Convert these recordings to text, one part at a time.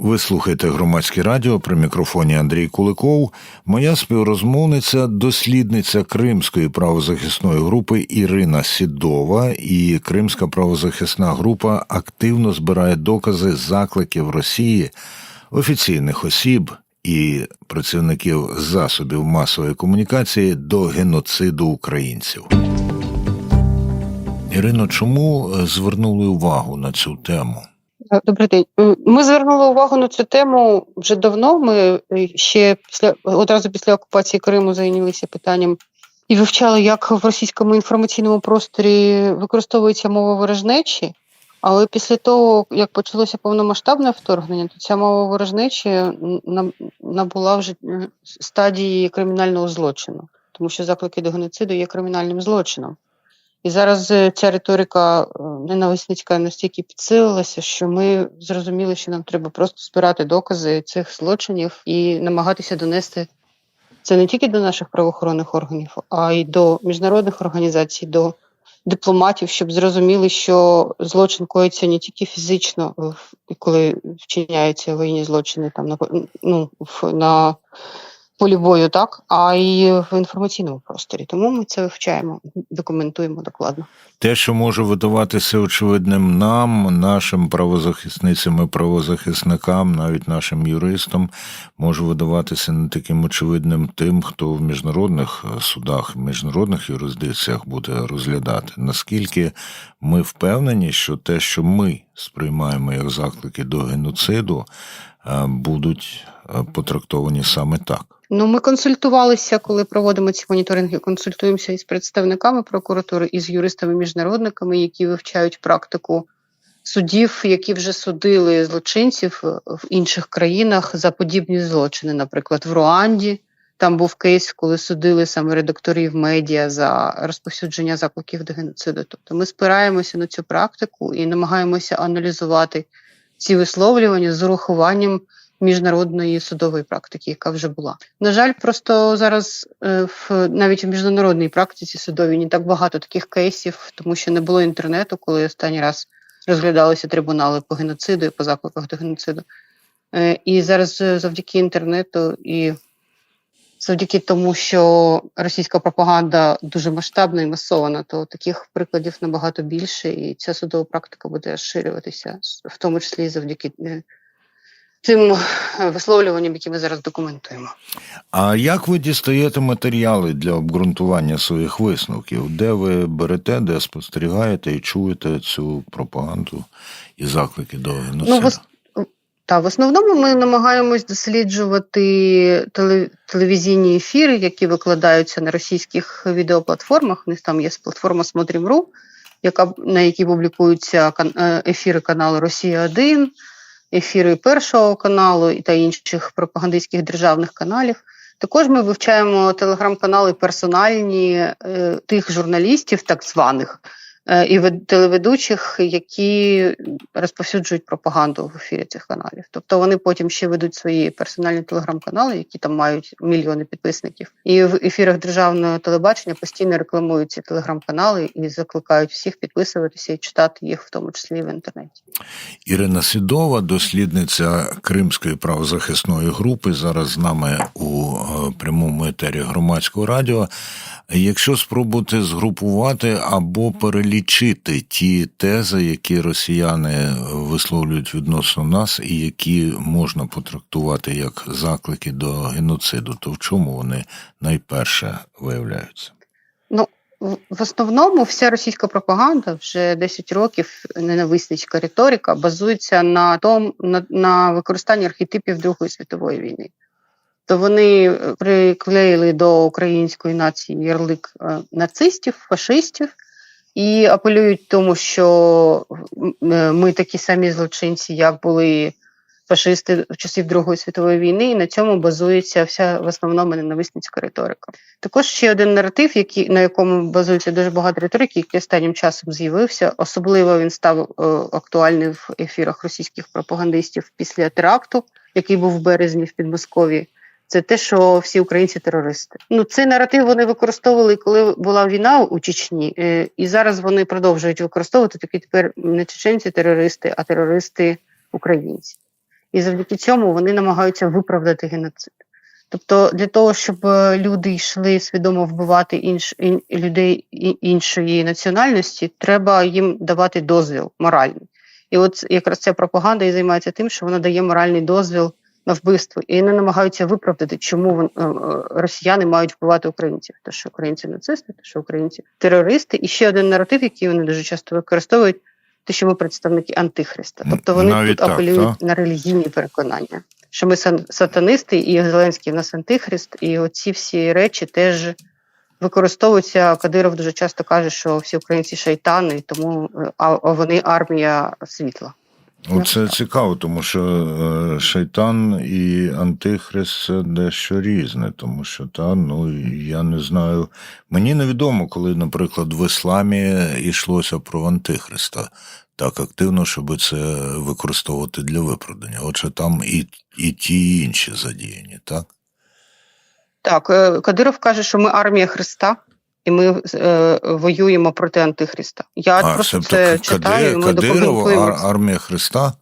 Ви слухаєте громадське радіо при мікрофоні Андрій Куликов. Моя співрозмовниця, дослідниця Кримської правозахисної групи Ірина Сідова. І Кримська правозахисна група активно збирає докази закликів Росії, офіційних осіб і працівників засобів масової комунікації до геноциду українців. Ірино, чому звернули увагу на цю тему? Е, Добрий день. Ми звернули увагу на цю тему вже давно. Ми е, ще після одразу після окупації Криму зайнялися питанням і вивчали, як в російському інформаційному просторі використовується мова ворожнечі. Але після того, як почалося повномасштабне вторгнення, то ця мова ворожнечі набула вже стадії кримінального злочину, тому що заклики до геноциду є кримінальним злочином. І зараз ця риторика е, ненависницька настільки підсилилася, що ми зрозуміли, що нам треба просто збирати докази цих злочинів і намагатися донести це не тільки до наших правоохоронних органів, а й до міжнародних організацій, до дипломатів, щоб зрозуміли, що злочин коїться не тільки фізично, коли вчиняються воєнні злочини там на по- ну, на полі бою, так, а й в інформаційному просторі. Тому ми це вивчаємо, документуємо докладно. Те, що може видаватися очевидним нам, нашим правозахисницям і правозахисникам, навіть нашим юристам, може видаватися не таким очевидним тим, хто в міжнародних е, судах, міжнародних юрисдикціях буде розглядати. Наскільки ми впевнені, що те, що ми сприймаємо як заклики до геноциду, е, будуть е, потрактовані саме так. Ну, ми консультувалися, коли проводимо ці моніторинги. Консультуємося із представниками прокуратури, із юристами-міжнародниками, які вивчають практику судів, які вже судили злочинців е, в інших країнах за подібні злочини. Наприклад, в Руанді там був кейс, коли судили саме редакторів медіа за розповсюдження закликів до геноциду. Тобто ми спираємося на цю практику і намагаємося аналізувати ці висловлювання з урахуванням міжнародної судової практики, яка вже була. На жаль, просто зараз е, в навіть в міжнародній практиці судовій не так багато таких кейсів, тому що не було інтернету, коли останній раз розглядалися трибунали по геноциду і по закликах до геноциду. Е, І зараз е, завдяки інтернету і завдяки тому, що російська пропаганда дуже масштабна і масована, то таких прикладів набагато більше, і ця судова практика буде розширюватися, в тому числі завдяки тим е, висловлюванням, які ми зараз документуємо. А як ви дістаєте матеріали для обґрунтування своїх висновків? Де ви берете, де спостерігаєте і чуєте цю пропаганду і заклики до геноциду? Ну, та, в основному ми намагаємось досліджувати теле, телевізійні ефіри, які викладаються на російських відеоплатформах. У них там є платформа Смотрим.ру, яка, на якій публікуються е, ефіри каналу Росія 1 ефіри Першого каналу та інших пропагандистських державних каналів. Також ми вивчаємо телеграм-канали персональні е, тих журналістів, так званих, і вед- телеведучих, які розповсюджують пропаганду в ефірі цих каналів. Тобто вони потім ще ведуть свої персональні телеграм-канали, які там мають мільйони підписників. І в ефірах державного телебачення постійно рекламують ці телеграм-канали і закликають всіх підписуватися і читати їх, в тому числі в інтернеті. Ірина Сідова, дослідниця Кримської правозахисної групи, зараз з нами у е, прямому етері громадського радіо. Якщо спробувати згрупувати або перелічити ті тези, які росіяни висловлюють відносно нас, і які можна потрактувати як заклики до геноциду, то в чому вони найперше виявляються? Ну, в основному вся російська пропаганда вже 10 років ненависницька риторика базується на том, на, на використанні архетипів Другої світової війни. То вони е, приклеїли до української нації ярлик е, нацистів, фашистів і апелюють тому, що е, ми такі самі злочинці, як були фашисти в часів Другої світової війни, і на цьому базується вся в основному ненависницька риторика. Також ще один наратив, який, на якому базується дуже багато риторики, який останнім часом з'явився. Особливо він став актуальний в ефірах російських пропагандистів після теракту, який був в березні в Підмосков'ї. Це те, що всі українці терористи. Ну цей наратив вони використовували, коли була війна у Чечні, е, і зараз вони продовжують використовувати такі тепер не чеченці терористи, а терористи українці. і завдяки цьому вони намагаються виправдати геноцид. Тобто, для того, щоб е, люди йшли свідомо вбивати інш, ін, людей іншої національності, треба їм давати дозвіл моральний. І от якраз ця пропаганда і займається тим, що вона дає моральний дозвіл на вбивство, і вони намагаються виправдати, чому е, е, росіяни мають вбивати українців. Те, що українці нацисти, те, що українці терористи. І ще один наратив, який вони дуже часто використовують, те, що ми представники антихриста. Тобто вони Навіть тут так, апелюють та? на релігійні переконання, що ми сатанисти, і Зеленський в нас антихрист, і оці всі речі теж. Використовуються Кадиров дуже часто каже, що всі українці шайтани, тому е, а вони армія світла. Оце цікаво, тому що е, шайтан і антихрист це дещо різне, тому що та ну я не знаю. Мені невідомо, коли, наприклад, в ісламі йшлося про антихриста так активно, щоб це використовувати для виправдання. Отже, там і, і ті, і інші задіяні, так? Так, е, Кадиров каже, що ми армія Христа, і ми е, воюємо проти антихриста. Я просто це Кади- читаю, і ми Кадиров, документуємо. ар- армія Христа?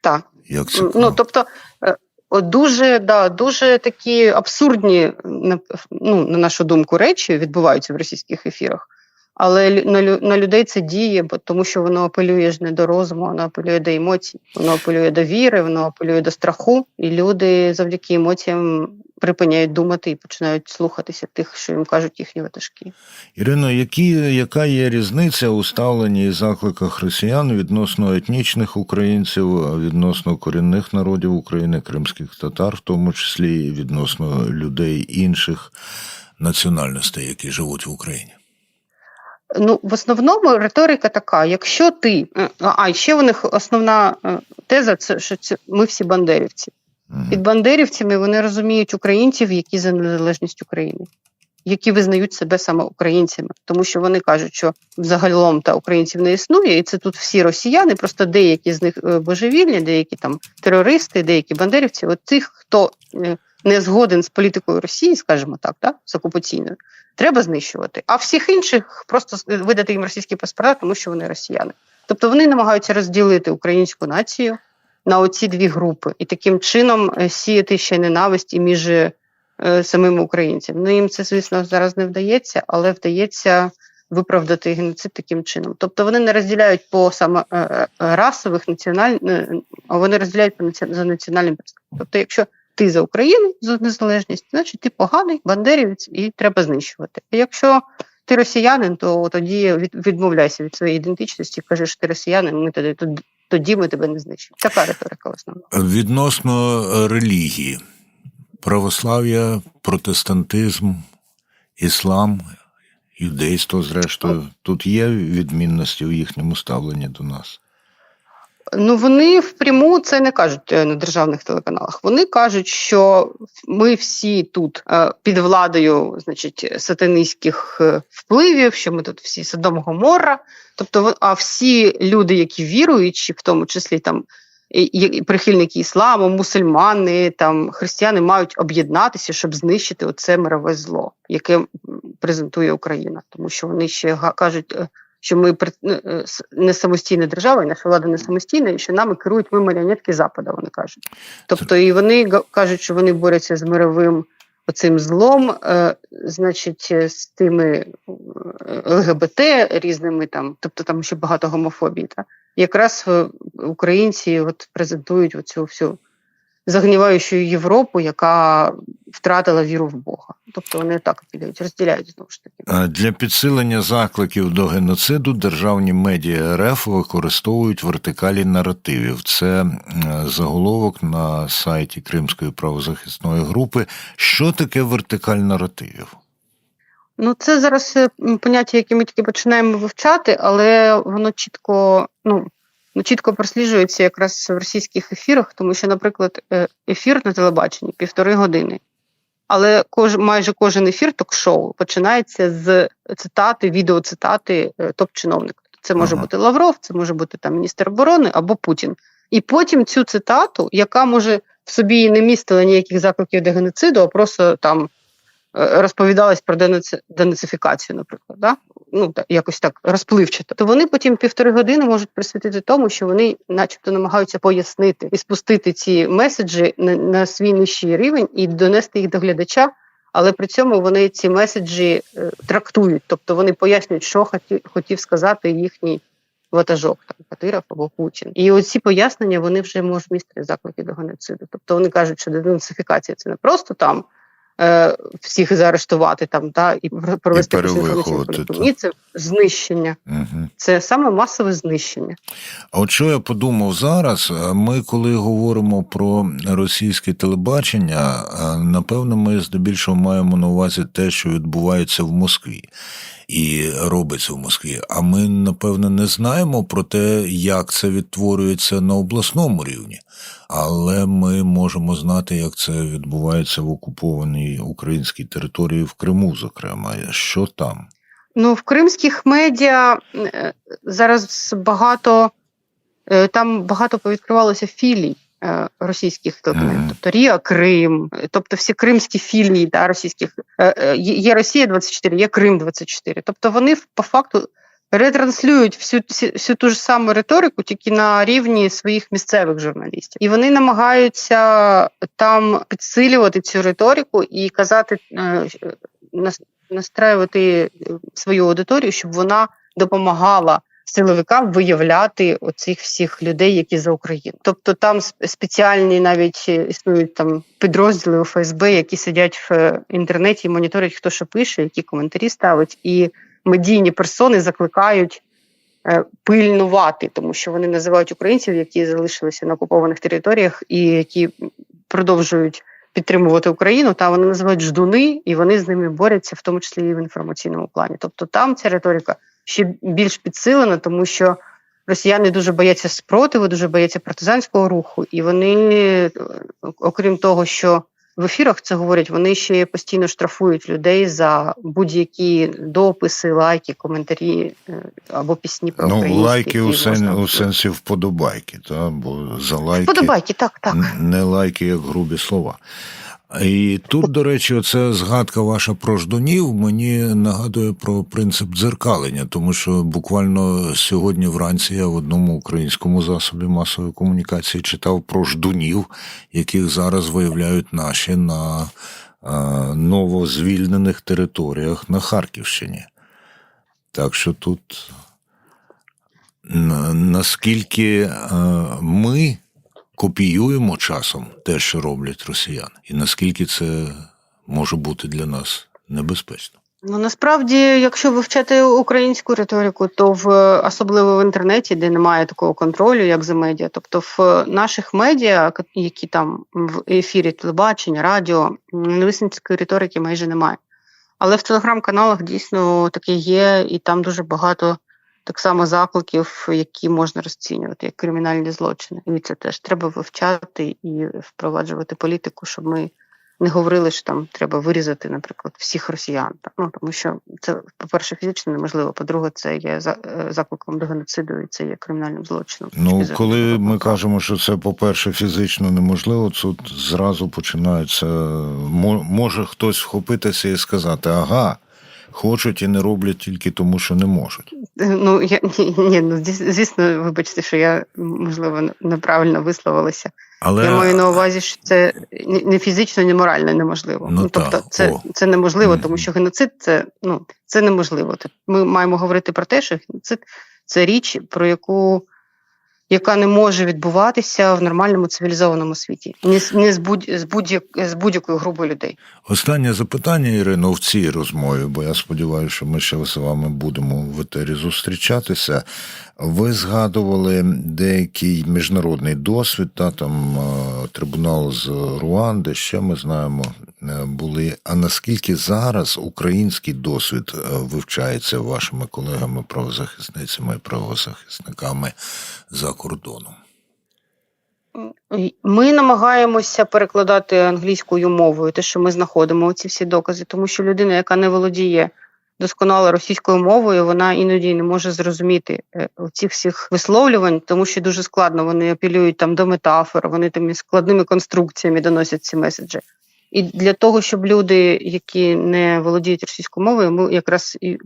Так. Як цікаво. Ну, тобто, е, дуже, да, дуже такі абсурдні, на- ну, на нашу думку, речі відбуваються в російських ефірах. Але на, на людей це діє, бо тому що воно апелює ж не до розуму, воно апелює до емоцій, воно апелює до віри, воно апелює до страху, і люди завдяки емоціям припиняють думати і починають слухатися тих, що їм кажуть їхні ватажки. Ірино, які, яка є різниця у ставленні і закликах росіян відносно етнічних українців, відносно корінних народів України, кримських татар, в тому числі і відносно людей інших національностей, які живуть в Україні? Ну, в основному риторика така: якщо ти. А, і ще у них основна е, теза це що це ми всі бандерівці. Під бандерівцями вони розуміють українців, які за незалежність України, які визнають себе саме українцями, тому що вони кажуть, що взагалом та українців не існує, і це тут всі росіяни, просто деякі з них е, божевільні, деякі там терористи, деякі бандерівці. От тих, хто е, не згоден з політикою Росії, скажімо так, да, з окупаційною, треба знищувати. А всіх інших просто видати їм російські паспорта, тому що вони росіяни. Тобто вони намагаються розділити українську націю на оці дві групи, і таким чином е, сіяти ще ненависть і між е, самими українцями. Ну їм це, звісно, зараз не вдається, але вдається виправдати геноцид таким чином. Тобто вони не розділяють по саме е, расових національ... а вони розділяють по наці... за національним признаком. Тобто, якщо ти за Україну за незалежність, значить ти поганий бандерівець і треба знищувати. А якщо ти росіянин, то тоді відмовляйся від своєї ідентичності, кажеш, ти росіянин, ми тоді, тоді, тоді ми тебе не знищимо. Така риторика основна. Відносно е, релігії, православ'я, протестантизм, іслам, юдейство, зрештою, тут є відмінності у їхньому ставленні до нас. Ну вони впряму це не кажуть е, на державних телеканалах. Вони кажуть, що ми всі тут е, під владою, значить, сатанистських е, впливів, що ми тут всі Содом Гоморра. Тобто, а всі люди, які віруючі, в тому числі там прихильники ісламу, мусульмани, там християни мають об'єднатися, щоб знищити оце мирове зло, яке презентує Україна, тому що вони ще кажуть. Що ми при- е, не самостійна держава, і наша влада не самостійна, і що нами керують ми маріонетки Запада, вони кажуть. Тобто, і вони кажуть, що вони борються з мировим оцим злом, е, значить, е, з тими е, ЛГБТ різними там, тобто там ще багато гомофобії. Та? Якраз українці от презентують оцю всю загніваючу Європу, яка втратила віру в Бога. Тобто вони так апелюють, розділяють знову ж таки. Для підсилення закликів до геноциду державні медіа РФ використовують вертикалі наративів. Це заголовок на сайті Кримської правозахисної групи. Що таке вертикаль наративів? Ну, це зараз е, поняття, яке ми тільки починаємо вивчати, але воно чітко, ну, ну, чітко просліджується якраз в російських ефірах, тому що, наприклад, е, ефір на телебаченні півтори години. Але кож, майже кожен ефір ток-шоу починається з цитати, відеоцитати е, топ-чиновника. Це може Ага. бути Лавров, це може бути там міністр оборони або Путін. І потім цю цитату, яка може в собі не містила ніяких закликів до геноциду, а просто там розповідалось про денаци- денацифікацію, наприклад, да? ну так, якось так розпливчато, то вони потім півтори години можуть присвятити тому, що вони, начебто, намагаються пояснити і спустити ці меседжі на, на свій нижчий рівень і донести їх до глядача. Але при цьому вони ці меседжі е, трактують, тобто вони пояснюють, що хотів, сказати їхній ватажок, там Кадиров або Путін. І оці пояснення вони вже можуть містити заклики до геноциду. Тобто вони кажуть, що денацифікація це не просто там е, всіх заарештувати там та і провести І перевиховувати. Ні, це знищення, Угу. це саме масове знищення. А от що я подумав зараз, е, ми коли говоримо про російське телебачення, е, напевно, ми здебільшого маємо на увазі те, що відбувається в Москві і робиться в Москві. А ми, напевно, не знаємо про те, як це відтворюється на обласному рівні. Але ми можемо знати, як це відбувається в окупованій українській території в Криму, зокрема. Що там? Ну, в кримських медіа е, зараз багато е, там багато повідкривалося філій російських телеканалів, Мгм. тобто Ріа Крим, е, тобто всі кримські філії да, російських Е, е, є Росія 24, є Крим 24. Тобто вони по факту ретранслюють всю, всю, всю ту ж саму риторику, тільки на рівні своїх місцевих журналістів. І вони намагаються там підсилювати цю риторику і казати, е, настраювати е, свою аудиторію, щоб вона допомагала силовикам виявляти оцих всіх людей, які за Україну. Тобто там спеціальні навіть е, існують там підрозділи у ФСБ, які сидять в е, інтернеті і моніторять, хто що пише, які коментарі ставить, і медійні персони закликають. е, Пильнувати, тому що вони називають українців, які залишилися на окупованих територіях і які продовжують підтримувати Україну, та вони називають ждуни, і вони з ними борються, в тому числі і в інформаційному плані. Тобто там ця риторика ще більш підсилена, тому що росіяни дуже бояться спротиву, дуже бояться партизанського руху, і вони, окрім того, що в ефірах це говорять, вони ще постійно штрафують людей за будь-які дописи, лайки, коментарі е, або пісні про Ну, лайки у, сен, можна- у сенсі вподобайки, та? бо за лайки. Вподобайки, так, так. Не лайки, як грубі слова. І тут, до речі, оця згадка ваша про ждунів мені нагадує про принцип дзеркалення, тому що буквально сьогодні вранці я в одному українському засобі масової комунікації читав про ждунів, яких зараз виявляють наші на е, новозвільнених територіях на Харківщині. Так що тут наскільки е, ми копіюємо часом те, що роблять росіяни, і наскільки це може бути для нас небезпечно. Ну насправді, якщо вивчати українську риторику, то в особливо в інтернеті, де немає такого контролю, як за медіа, тобто в наших медіа, які там в ефірі телебачення, радіо, ненависницької риторики майже немає. Але в телеграм-каналах дійсно таке є, і там дуже багато так само закликів, які можна розцінювати як кримінальні злочини. І це теж треба вивчати і впроваджувати політику, щоб ми не говорили, що там треба вирізати, наприклад, всіх росіян. Ну тому що це, по-перше, фізично неможливо. По-друге, це є е, закликом до геноциду, і це є кримінальним злочином. Ну, коли ми кажемо, що це, по-перше, фізично неможливо, тут зразу починається. Може хтось вхопитися і сказати: ага, хочуть і не роблять тільки тому, що не можуть. Ну я ні, ні, ну звісно, вибачте, що я можливо неправильно висловилася. Але Я маю на увазі, що це не фізично, ні морально неможливо. Ну, тобто, так, це, о. це неможливо, тому що геноцид це ну це неможливо. Тобто Ми маємо говорити про те, що геноцид це річ, про яку яка не може відбуватися в нормальному цивілізованому світі, не, з- не з будь з будь з будь-якою групою людей. Останнє запитання, Ірино, в цій розмові, бо я сподіваюся, що ми ще з вами будемо в етері зустрічатися. Ви згадували деякий міжнародний досвід, та там е, трибунал з Руанди, ще ми знаємо, е, були. А наскільки зараз український досвід е, вивчається вашими колегами, правозахисницями і правозахисниками за кордоном? І Ми намагаємося перекладати англійською мовою те, що ми знаходимо ці всі докази, тому що людина, яка не володіє досконало російською мовою, вона іноді не може зрозуміти е, цих всіх висловлювань, тому що дуже складно вони апелюють там до метафор, вони тими складними конструкціями доносять ці меседжі. І для того, щоб люди, які не володіють російською мовою, ми якраз і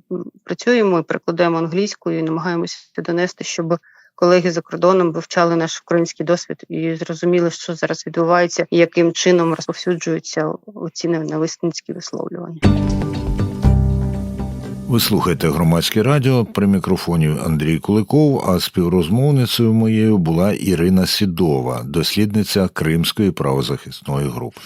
працюємо і перекладаємо англійською, і намагаємося донести, щоб колеги за кордоном вивчали наш український досвід і зрозуміли, що зараз відбувається, і яким чином розповсюджуються оці ненависницькі висловлювання. Ви слухаєте громадське радіо при мікрофоні Андрій Куликов, а співрозмовницею моєю була Ірина Сідова, дослідниця Кримської правозахисної групи.